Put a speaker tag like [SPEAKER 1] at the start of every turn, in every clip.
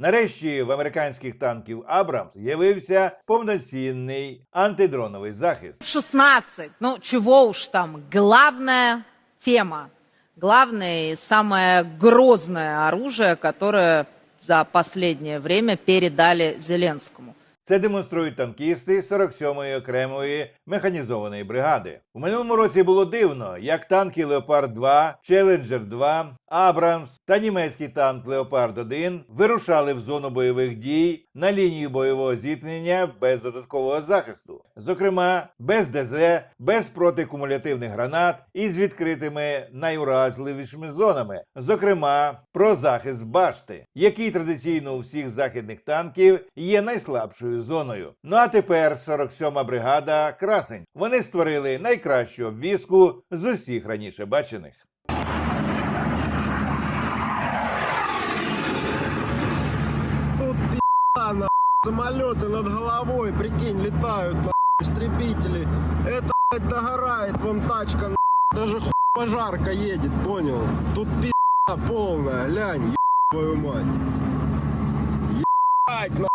[SPEAKER 1] Нарешті в американських танків Абрамс з'явився повноцінний антидроновий захист.
[SPEAKER 2] 16. Ну, чого уж там. головна тема. Главное и самое грозное оружие, которое за последнее время передали Зеленскому.
[SPEAKER 1] Це демонструють танкісти 47-ї окремої механізованої бригади. У минулому році було дивно, як танки Леопард 2, Челенджер 2, Абрамс та німецький танк Леопард 1 вирушали в зону бойових дій на лінію бойового зіткнення без додаткового захисту, зокрема без ДЗ, без протикумулятивних гранат і з відкритими найуразливішими зонами, зокрема про захист башти, який традиційно у всіх західних танків є найслабшою зоною. Ну а тепер 47-ма бригада Красень. Вони створили найкращу обвіску з усіх раніше бачених.
[SPEAKER 3] Тут пи***а, на самолеты над головой, прикинь, летают, на истребители. Это, блядь, догорает, вон тачка, на даже хуй пожарка едет, понял? Тут пи***а полная, лянь, еб твою мать. Ебать, на.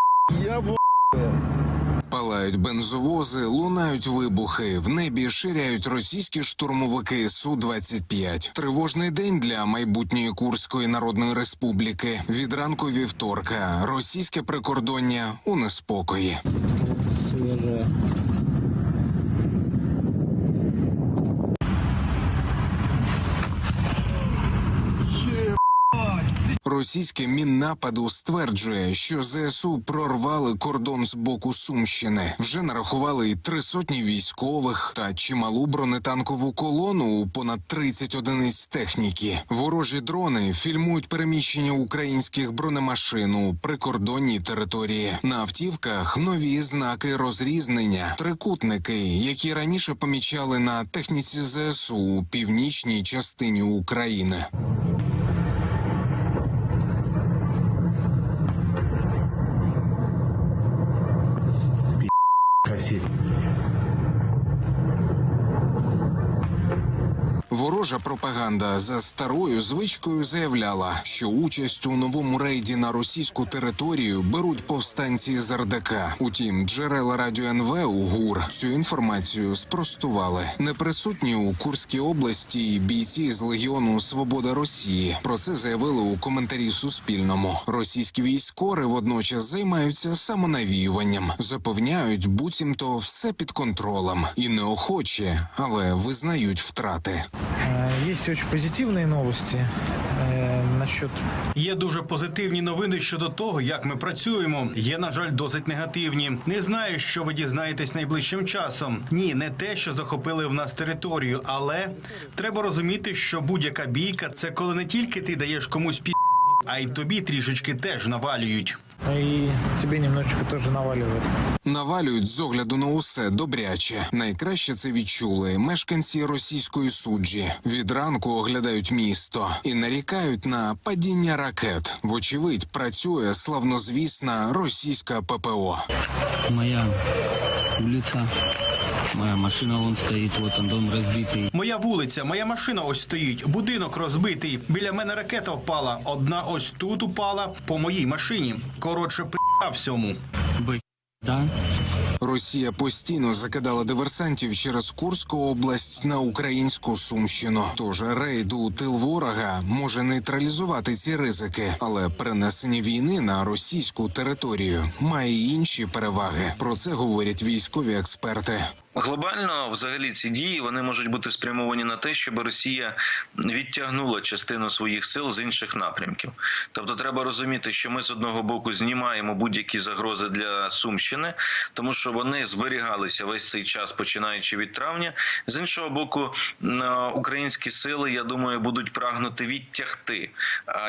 [SPEAKER 4] Палають бензовози, лунають вибухи. В небі ширяють російські штурмовики су 25 Тривожний день для майбутньої Курської Народної Республіки. Від ранку вівторка російське прикордоння у неспокої.
[SPEAKER 5] свежая.
[SPEAKER 4] Російське міннападу стверджує, що ЗСУ прорвали кордон з боку Сумщини. Вже нарахували й три сотні військових та чималу бронетанкову колону у понад 30 одиниць техніки. Ворожі дрони фільмують переміщення українських бронемашин у прикордонній території. На автівках нові знаки розрізнення, трикутники, які раніше помічали на техніці ЗСУ у північній частині України.
[SPEAKER 5] Красить.
[SPEAKER 4] Ворожа пропаганда за старою звичкою заявляла, що участь у новому рейді на російську територію беруть повстанці з РДК. Утім, джерела радіо НВ у ГУР цю інформацію спростували. Неприсутні у Курській області бійці з Легіону Свобода Росії. Про це заявили у коментарі Суспільному. Російські військори водночас займаються самонавіюванням, запевняють, буцімто все під контролем і неохоче, але визнають втрати.
[SPEAKER 5] Э, Есть очень позитивные новости э, насчет
[SPEAKER 6] Є дуже позитивні новини щодо того, як ми працюємо. Є, на жаль, досить негативні. Не знаю, що ви дізнаєтесь найближчим часом. Ні, не те, що захопили в нас територію, але треба розуміти, що будь-яка бійка це коли не тільки ти даєш комусь пі, а й тобі трішечки теж навалюють.
[SPEAKER 5] и тебе немножечко теж навалюють.
[SPEAKER 4] Навалюють з огляду на усе добряче. Найкраще це відчули мешканці російської суджі. Від ранку оглядають місто і нарікають на падіння ракет. Вочевидь, працює славнозвісна російська ППО.
[SPEAKER 7] моя улица, моя машина вон стоит, вот он дом разбитый.
[SPEAKER 6] Моя вулиця, моя машина ось стоїть, будинок розбитий. Біля мене ракета впала. Одна ось тут упала по моїй машині. Коротше, пи***а всьому.
[SPEAKER 7] Б***, да?
[SPEAKER 4] Росія постійно закидала диверсантів через Курську область на українську сумщину. Тож рейд у тил ворога може нейтралізувати ці ризики, але перенесення війни на російську територію має інші переваги. Про це говорять військові експерти.
[SPEAKER 8] Глобально, взагалі, ці дії вони можуть бути спрямовані на те, щоб Росія відтягнула частину своїх сил з інших напрямків. Тобто, треба розуміти, що ми з одного боку знімаємо будь-які загрози для Сумщини, тому що вони зберігалися весь цей час, починаючи від травня. З іншого боку, українські сили, я думаю, будуть прагнути відтягти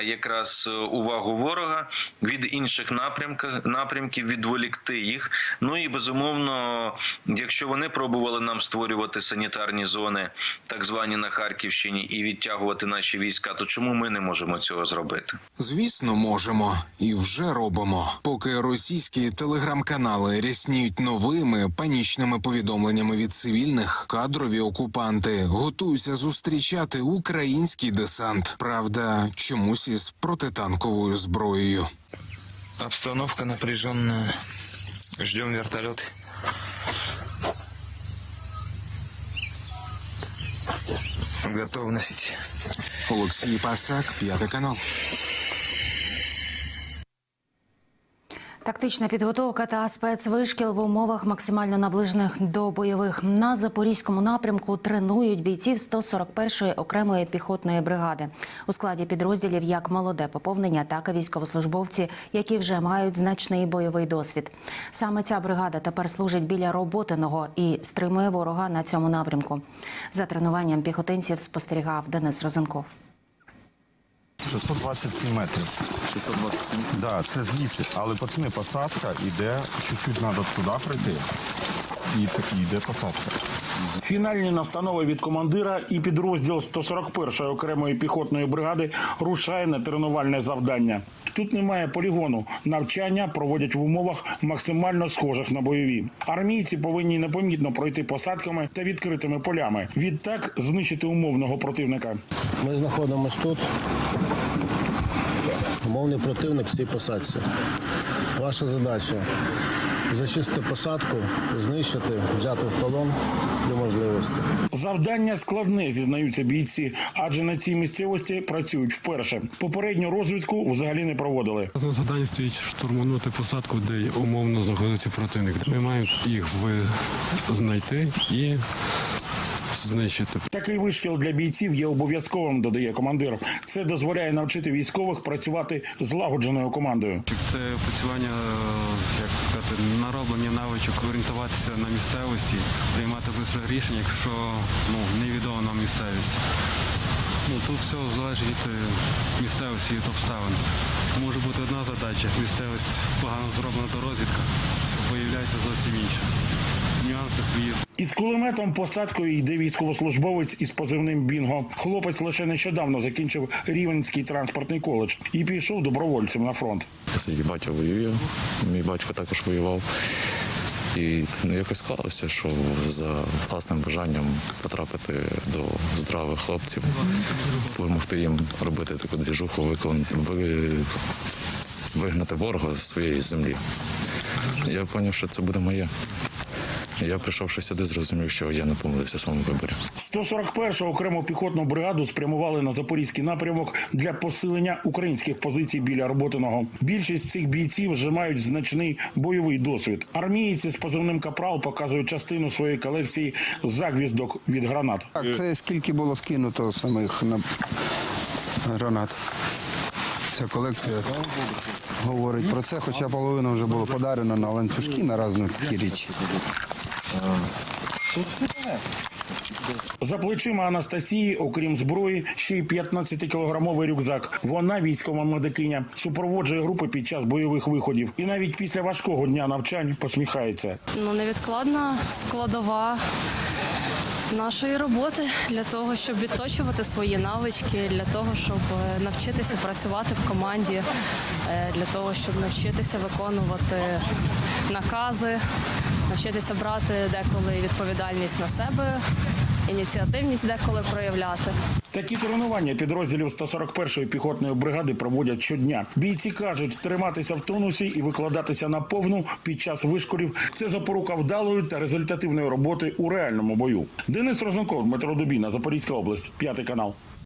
[SPEAKER 8] якраз е, увагу ворога від інших напрямків, напрямків, відволікти їх. Ну і безумовно, якщо вони пробували нам створювати санітарні зони, так звані на Харківщині, і відтягувати наші війська, то чому ми не можемо цього зробити?
[SPEAKER 4] Звісно, можемо і вже робимо. Поки російські телеграм-канали рясніють новими панічними повідомленнями від цивільних, кадрові окупанти готуються зустрічати український десант. Правда, чомусь із протитанковою зброєю.
[SPEAKER 9] Обстановка напряженная. Ждем вертолет. Готовность.
[SPEAKER 4] Олексій Пасак, п'ятий канал.
[SPEAKER 10] Тактична підготовка та спецвишкіл в умовах максимально наближених до бойових на запорізькому напрямку тренують бійців 141-ї окремої піхотної бригади у складі підрозділів як молоде поповнення, так і військовослужбовці, які вже мають значний бойовий досвід. Саме ця бригада тепер служить біля роботиного і стримує ворога на цьому напрямку. За тренуванням піхотинців спостерігав Денис Розенков.
[SPEAKER 11] 627 метрів. 627? Так, да, це звідси. Але пацани, посадка іде, чуть-чуть треба туди пройти. І такі йде посадка.
[SPEAKER 12] Фінальні настанови від командира і підрозділ 141-ї окремої піхотної бригади рушає на тренувальне завдання. Тут немає полігону. Навчання проводять в умовах максимально схожих на бойові. Армійці повинні непомітно пройти посадками та відкритими полями. Відтак знищити умовного противника.
[SPEAKER 3] Ми знаходимося тут. Умовний противник в цій посадці. Ваша задача зачистити посадку, знищити, взяти в полон при можливості.
[SPEAKER 12] Завдання складне, зізнаються бійці, адже на цій місцевості працюють вперше. Попередню розвідку взагалі не проводили.
[SPEAKER 13] Завдання стоїть штурманути посадку, де умовно знаходиться противник. Ми маємо їх знайти і знищити.
[SPEAKER 12] Такий вишкіл для бійців є обов'язковим, додає командир. Це дозволяє навчити військових працювати злагодженою командою.
[SPEAKER 13] Це працювання, е, як сказати, нароблення навичок, орієнтуватися на місцевості, приймати швидко рішення, якщо ну, невідома нам місцевість. Ну, тут все залежить від е, місцевості від обставин. Може бути одна задача, місцевість погано зроблена до розвідка, виявляється зовсім інша. Нюанси свої.
[SPEAKER 12] Із кулеметом посадкою йде військовослужбовець із позивним Бінго. Хлопець лише нещодавно закінчив Рівенський транспортний коледж і пішов добровольцем на фронт.
[SPEAKER 13] Свій батько воює, мій батько також воював. І ну, якось склалося, що за власним бажанням потрапити до здравих хлопців, допомогти їм робити таку двіжуху, викон... вигнати ворога з своєї землі. Я зрозумів, що це буде моє. Я прийшовши сюди, зрозумів, що я не помилився в своєму виборі.
[SPEAKER 12] 141-ю окрему піхотну бригаду спрямували на запорізький напрямок для посилення українських позицій біля роботиного. Більшість цих бійців вже мають значний бойовий досвід. Армійці з позивним капрал показують частину своєї колекції загвіздок від гранат.
[SPEAKER 3] Так, це скільки було скинуто самих на гранат. Ця колекція говорить про це, хоча половина вже було подарено на ланцюжки на різні такі речі.
[SPEAKER 12] За плечима Анастасії, окрім зброї, ще й 15-кілограмовий рюкзак. Вона військова медикиня, супроводжує групи під час бойових виходів. І навіть після важкого дня навчань посміхається.
[SPEAKER 2] Ну, невідкладна складова нашої роботи для того, щоб відточувати свої навички, для того, щоб е, навчитися працювати в команді, е, для того, щоб навчитися виконувати накази, навчитися брати деколи відповідальність на себе, ініціативність деколи проявляти.
[SPEAKER 12] Такі тренування підрозділів 141-ї піхотної бригади проводять щодня. Бійці кажуть, триматися в тонусі і викладатися на повну під час вишколів – це запорука вдалої та результативної роботи у реальному бою. Денис Дмитро Дубіна, Запорізька область, п'ятий канал.